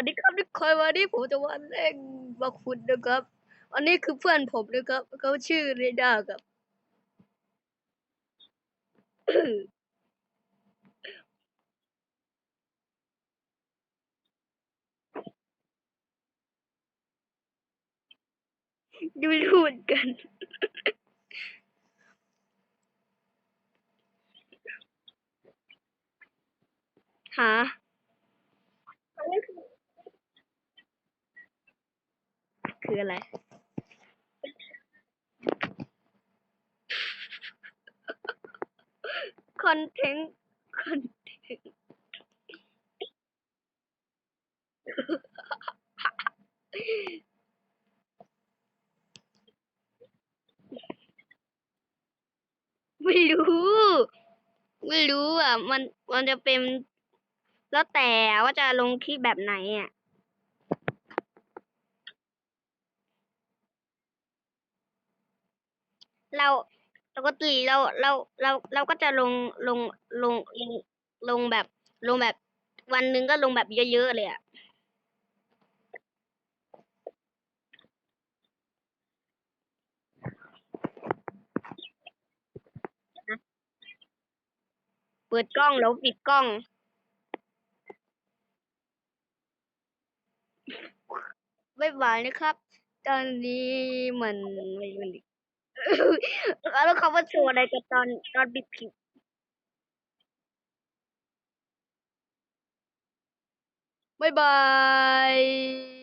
วันนี้ครับทุกคนวันนี้ผมจะมาเล่นบาคุณนะครับ อันนี้คือเพื่อนผมนะครับเขาชื่อเรดาครับดูรูเหมือนกันหา คืออะไร คอนเทนต์คอนเทนต์ไม่รู้ ไม่รู้อะ มันมันจะเป็น แล้วแต่ว่าจะลงคลิปแบบไหนอะ เราปกติเราเราเราเราก็จะลงลงลงลงลงแบบลงแบบวันหนึ่งก็ลงแบบเยอะๆเลยอะเปิดกล้องแล้วปิดกล้อง บ๊ายบายนะครับ ตอนนี้มันไม่มัน แล้วเขามาโชว์อะไรกันตอนตอนบิดคลิปบ๊ายบาย